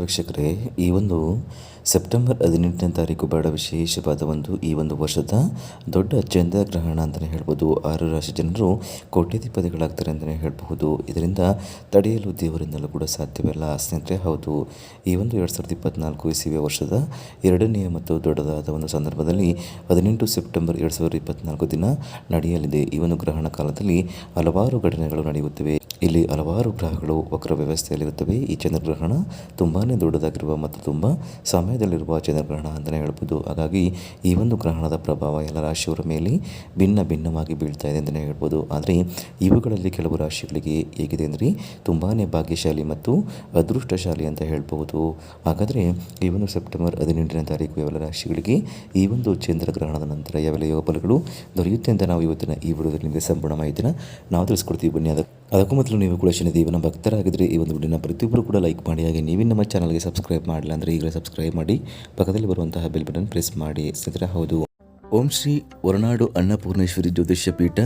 ವೀಕ್ಷಕರೇ, ಈ ಒಂದು ಸೆಪ್ಟೆಂಬರ್ ಹದಿನೆಂಟನೇ ತಾರೀಕು ಬಹಳ ವಿಶೇಷವಾದ ಒಂದು ಈ ಒಂದು ವರ್ಷದ ದೊಡ್ಡ ಚಂದ್ರಗ್ರಹಣ ಅಂತಲೇ ಹೇಳ್ಬೋದು. ಆರು ರಾಶಿ ಜನರು ಕೋಟ್ಯಾಧಿಪತಿಗಳಾಗ್ತಾರೆ ಅಂತಲೇ ಹೇಳಬಹುದು. ಇದರಿಂದ ತಡೆಯಲು ದೇವರಿಂದಲೂ ಕೂಡ ಸಾಧ್ಯವಿಲ್ಲ. ಸ್ನೇಹಿತರೆ, ಹೌದು, ಈ ಒಂದು ಎರಡು ಸಾವಿರದ ಇಪ್ಪತ್ನಾಲ್ಕು ಇಸವಿಯ ವರ್ಷದ ಎರಡನೆಯ ಮತ್ತು ದೊಡ್ಡದಾದ ಒಂದು ಸಂದರ್ಭದಲ್ಲಿ ಹದಿನೆಂಟು ಸೆಪ್ಟೆಂಬರ್ ಎರಡು ಸಾವಿರದ ಇಪ್ಪತ್ನಾಲ್ಕು ದಿನ ನಡೆಯಲಿದೆ. ಈ ಒಂದು ಗ್ರಹಣ ಕಾಲದಲ್ಲಿ ಹಲವಾರು ಘಟನೆಗಳು ನಡೆಯುತ್ತವೆ. ಇಲ್ಲಿ ಹಲವಾರು ಗ್ರಹಗಳು ವಕ್ರ ವ್ಯವಸ್ಥೆಯಲ್ಲಿರುತ್ತವೆ. ಈ ಚಂದ್ರಗ್ರಹಣ ತುಂಬಾ ದೊಡ್ಡದಾಗಿರುವ ಮತ್ತು ತುಂಬ ಸಮಯದಲ್ಲಿರುವ ಚಂದ್ರಗ್ರಹಣ ಅಂತಲೇ ಹೇಳ್ಬೋದು. ಹಾಗಾಗಿ ಈ ಒಂದು ಗ್ರಹಣದ ಪ್ರಭಾವ ಎಲ್ಲ ರಾಶಿಯವರ ಮೇಲೆ ಭಿನ್ನ ಭಿನ್ನವಾಗಿ ಬೀಳ್ತಾ ಇದೆ ಅಂತಲೇ ಹೇಳ್ಬೋದು. ಆದರೆ ಇವುಗಳಲ್ಲಿ ಕೆಲವು ರಾಶಿಗಳಿಗೆ ಹೇಗಿದೆ ಅಂದರೆ ತುಂಬಾ ಭಾಗ್ಯಶಾಲಿ ಮತ್ತು ಅದೃಷ್ಟಶಾಲಿ ಅಂತ ಹೇಳ್ಬೋದು. ಹಾಗಾದರೆ ಈ ಒಂದು ಸೆಪ್ಟೆಂಬರ್ ಹದಿನೆಂಟನೇ ತಾರೀಕು ಯಾವೆಲ್ಲ ರಾಶಿಗಳಿಗೆ ಈ ಒಂದು ಚಂದ್ರಗ್ರಹಣದ ನಂತರ ಯಾವೆಲ್ಲ ಯೋಗ ದೊರೆಯುತ್ತೆ ಅಂತ ನಾವು ಇವತ್ತಿನ ಈ ವಿಡಿಯೋದಲ್ಲಿ ಸಂಪೂರ್ಣ ಮಾಹಿತಿನ ನಾವು ತಿಳಿಸ್ಕೊಡ್ತೀವಿ. ಬನ್ನಿ, ಅದಕ್ಕೆ ಅದಕ್ಕೂ ಮೊದಲು ನೀವು ಕೂಡ ಶನಿದೇವನ ಭಕ್ತರಾಗಿದ್ದರೆ ಈ ಒಂದು ವಿಡಿಯೋನ ಪ್ರತಿಯೊಬ್ಬರು ಕೂಡ ಲೈಕ್ ಮಾಡಿ, ಹಾಗೆ ನೀವು ನಮ್ಮ ಚಾನಲ್ಗೆ ಸಬ್ಸ್ಕ್ರೈಬ್ ಮಾಡಿಲ್ಲ ಅಂದರೆ ಈಗಲೇ ಸಬ್ಸ್ಕ್ರೈಬ್ ಮಾಡಿ, ಪಕ್ಕದಲ್ಲಿ ಬರುವಂತಹ ಬೆಲ್ ಬಟನ್ ಪ್ರೆಸ್ ಮಾಡಿ ಸ್ನೇಹಿತರೆ ಹೌದು. ಓಂ ಶ್ರೀ ಹೊರನಾಡು ಅನ್ನಪೂರ್ಣೇಶ್ವರಿ ಜ್ಯೋತಿಷ್ಯ ಪೀಠ,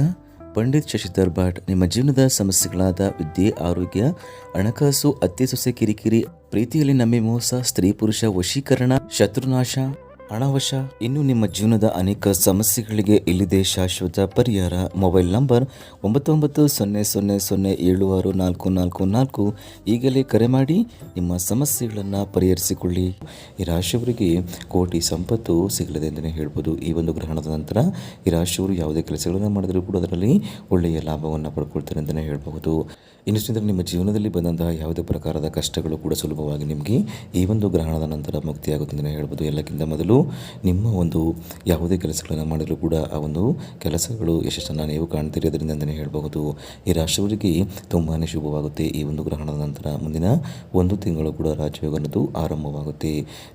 ಪಂಡಿತ್ ಶಶಿಧರ್ ಭಾಟ್, ನಿಮ್ಮ ಜೀವನದ ಸಮಸ್ಯೆಗಳಾದ ವಿದ್ಯೆ, ಆರೋಗ್ಯ, ಹಣಕಾಸು ಅತ್ತೆ ಸೊಸೆ ಕಿರಿಕಿರಿ, ಪ್ರೀತಿಯಲ್ಲಿ ನಮ್ಮೆ ಮೋಸ, ಸ್ತ್ರೀ ಪುರುಷ ವಶೀಕರಣ, ಶತ್ರುನಾಶ ಹಣವಶ ಇನ್ನು ನಿಮ್ಮ ಜೀವನದ ಅನೇಕ ಸಮಸ್ಯೆಗಳಿಗೆ ಇಲ್ಲಿದೆ ಶಾಶ್ವತ ಪರಿಹಾರ. ಮೊಬೈಲ್ ನಂಬರ್ ಒಂಬತ್ತು ಒಂಬತ್ತು ಸೊನ್ನೆ ಸೊನ್ನೆ ಸೊನ್ನೆ ಏಳು ಆರು ನಾಲ್ಕು ನಾಲ್ಕು ನಾಲ್ಕು. ಈಗಲೇ ಕರೆ ಮಾಡಿ ನಿಮ್ಮ ಸಮಸ್ಯೆಗಳನ್ನು ಪರಿಹರಿಸಿಕೊಳ್ಳಿ. ಈ ರಾಶಿಯವರಿಗೆ ಕೋಟಿ ಸಂಪತ್ತು ಸಿಗಲಿದೆ ಅಂತಲೇ ಹೇಳ್ಬೋದು. ಈ ಒಂದು ಗ್ರಹಣದ ನಂತರ ಈ ರಾಶಿಯವರು ಯಾವುದೇ ಕೆಲಸಗಳನ್ನು ಮಾಡಿದರೂ ಕೂಡ ಅದರಲ್ಲಿ ಒಳ್ಳೆಯ ಲಾಭವನ್ನು ಪಡ್ಕೊಳ್ತಾರೆ ಅಂತಲೇ ಹೇಳಬಹುದು. ಇನ್ನು ಸ್ನೇಹಿತರೆ, ನಿಮ್ಮ ಜೀವನದಲ್ಲಿ ಬಂದಂತಹ ಯಾವುದೇ ಪ್ರಕಾರದ ಕಷ್ಟಗಳು ಕೂಡ ಸುಲಭವಾಗಿ ನಿಮಗೆ ಈ ಒಂದು ಗ್ರಹಣದ ನಂತರ ಮುಕ್ತಿಯಾಗುತ್ತೆ ಅಂತಲೇ ಹೇಳ್ಬೋದು. ಎಲ್ಲಕ್ಕಿಂತ ಮೊದಲು ನಿಮ್ಮ ಒಂದು ಯಾವುದೇ ಕೆಲಸಗಳನ್ನು ಮಾಡಿದರೂ ಕೂಡ ಆ ಒಂದು ಕೆಲಸಗಳು ಯಶಸ್ಸನ್ನು ನೀವು ಕಾಣ್ತೀರಿ ಅದರಿಂದ ಅಂತಲೇ ಹೇಳಬಹುದು. ಈ ರಾಶಿಯವರಿಗೆ ತುಂಬಾ ಶುಭವಾಗುತ್ತೆ. ಈ ಒಂದು ಗ್ರಹಣದ ನಂತರ ಮುಂದಿನ ಒಂದು ತಿಂಗಳು ಕೂಡ ರಾಜಯೋಗ ಅನ್ನೋದು ಆರಂಭವಾಗುತ್ತೆ.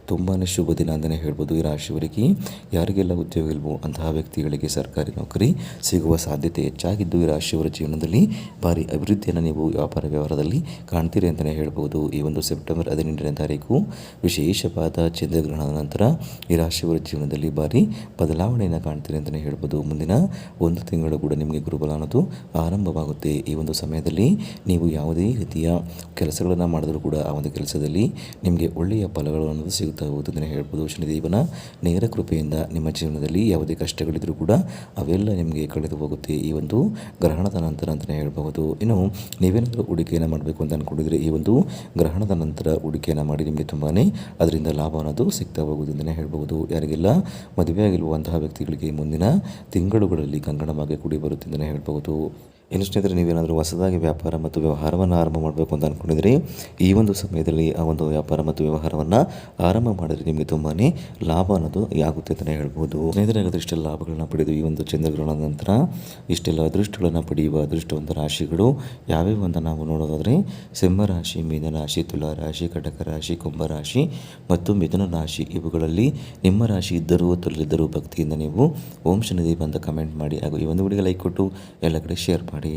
ತುಂಬಾ ಶುಭ ದಿನ ಅಂತಲೇ ಹೇಳ್ಬೋದು ಈ ರಾಶಿಯವರಿಗೆ ಯಾರಿಗೆಲ್ಲ ಉದ್ಯೋಗ ಇಲ್ವೋ ಅಂತಹ ವ್ಯಕ್ತಿಗಳಿಗೆ ಸರ್ಕಾರಿ ನೌಕರಿ ಸಿಗುವ ಸಾಧ್ಯತೆ ಹೆಚ್ಚಾಗಿದ್ದು ಈ ರಾಶಿಯವರ ಜೀವನದಲ್ಲಿ ಭಾರಿ ಅಭಿವೃದ್ಧಿಯನ್ನು ನೀವು ವ್ಯಾಪಾರ ವ್ಯವಹಾರದಲ್ಲಿ ಕಾಣ್ತೀರಿ ಅಂತಲೇ ಹೇಳ್ಬೋದು ಈ ಒಂದು ಸೆಪ್ಟೆಂಬರ್ ಹದಿನೆಂಟನೇ ತಾರೀಕು ವಿಶೇಷವಾದ ಚಂದ್ರಗ್ರಹಣದ ನಂತರ ಈ ರಾಶಿಯವರ ಜೀವನದಲ್ಲಿ ಭಾರಿ ಬದಲಾವಣೆಯನ್ನು ಕಾಣ್ತೀರಿ ಅಂತಲೇ ಹೇಳ್ಬೋದು. ಮುಂದಿನ ಒಂದು ತಿಂಗಳು ಕೂಡ ನಿಮಗೆ ಗುರುಬಲ ಅನ್ನೋದು ಆರಂಭವಾಗುತ್ತೆ. ಈ ಒಂದು ಸಮಯದಲ್ಲಿ ನೀವು ಯಾವುದೇ ರೀತಿಯ ಕೆಲಸಗಳನ್ನು ಮಾಡಿದರೂ ಕೂಡ ಆ ಒಂದು ಕೆಲಸದಲ್ಲಿ ನಿಮಗೆ ಒಳ್ಳೆಯ ಫಲಗಳು ಅನ್ನೋದು ಸಿಗುತ್ತಾ ಹೋಗುತ್ತೆ ಅಂತಲೇ ಹೇಳ್ಬೋದು. ಶನಿದೇವನ ನೇರ ಕೃಪೆಯಿಂದ ನಿಮ್ಮ ಜೀವನದಲ್ಲಿ ಯಾವುದೇ ಕಷ್ಟಗಳಿದ್ರೂ ಕೂಡ ಅವೆಲ್ಲ ನಿಮಗೆ ಕಳೆದು ಹೋಗುತ್ತೆ. ಈ ಒಂದು ಗ್ರಹಣದ ನಂತರ ಅಂತಲೇ ಹೇಳಬಹುದು. ಇನ್ನು ನೀವೇನಾದರೂ ಹೂಡಿಕೆಯನ್ನು ಮಾಡಬೇಕು ಅಂತ ಅಂದ್ಕೊಂಡಿದ್ರೆ ಈ ಒಂದು ಗ್ರಹಣದ ನಂತರ ಹೂಡಿಕೆಯನ್ನು ಮಾಡಿ ನಿಮಗೆ ತುಂಬಾ ಅದರಿಂದ ಲಾಭ ಅನ್ನೋದು ಸಿಗ್ತಾ ಹೋಗುವುದು ಅಂತಲೇ ಹೇಳ್ಬೋದು ಯಾರಿಗೆಲ್ಲ ಮದುವೆಯಾಗಿರುವಂತಹ ವ್ಯಕ್ತಿಗಳಿಗೆ ಮುಂದಿನ ತಿಂಗಳುಗಳಲ್ಲಿ ಕಂಗಣವಾಗಿ ಕೂಡಿ ಬರುತ್ತೆ ಅಂತಲೇ ಹೇಳ್ಬೋದು ಇನ್ನು ಸ್ನೇಹಿತರೆ, ನೀವೇನಾದರೂ ಹೊಸದಾಗಿ ವ್ಯಾಪಾರ ಮತ್ತು ವ್ಯವಹಾರವನ್ನು ಆರಂಭ ಮಾಡಬೇಕು ಅಂತ ಅಂದ್ಕೊಂಡಿದ್ರಿ ಈ ಒಂದು ಸಮಯದಲ್ಲಿ ಆ ಒಂದು ವ್ಯಾಪಾರ ಮತ್ತು ವ್ಯವಹಾರವನ್ನು ಆರಂಭ ಮಾಡಿದ್ರೆ ನಿಮಗೆ ತುಂಬಾ ಲಾಭ ಅನ್ನೋದು ಆಗುತ್ತೆ ಅಂತಲೇ ಹೇಳ್ಬೋದು. ಸ್ನೇಹಿತರೆ ಇಷ್ಟೆಲ್ಲ ಲಾಭಗಳನ್ನ ಪಡೆದು ಈ ಒಂದು ಚಂದ್ರಗ್ರಹಣದ ನಂತರ ಇಷ್ಟೆಲ್ಲ ಅದೃಷ್ಟಗಳನ್ನು ಪಡೆಯುವ ಅದೃಷ್ಟವಂತ ರಾಶಿಗಳು ಯಾವ್ಯಾವ ಅಂತ ನಾವು ನೋಡೋದಾದರೆ, ಸಿಂಹ ರಾಶಿ, ಮೀನ ರಾಶಿ, ತುಲಾ ರಾಶಿ, ಕಟಕ ರಾಶಿ, ಕುಂಭ ರಾಶಿ ಮತ್ತು ಮಿಥುನ ರಾಶಿ ಇವುಗಳಲ್ಲಿ ನಿಮ್ಮ ರಾಶಿ ಇದ್ದರೂ ತುಲಿದ್ದರೂ ಭಕ್ತಿಯಿಂದ ನೀವು ಓಂ ಶನಿದೇವ ಅಂತ ಕಮೆಂಟ್ ಮಾಡಿ ಹಾಗೂ ಈ ಒಂದು ವಿಡಿಯೋ ಲೈಕ್ ಕೊಟ್ಟು ಎಲ್ಲ ಕಡೆ ಶೇರ್ ಮಾಡಿ. dari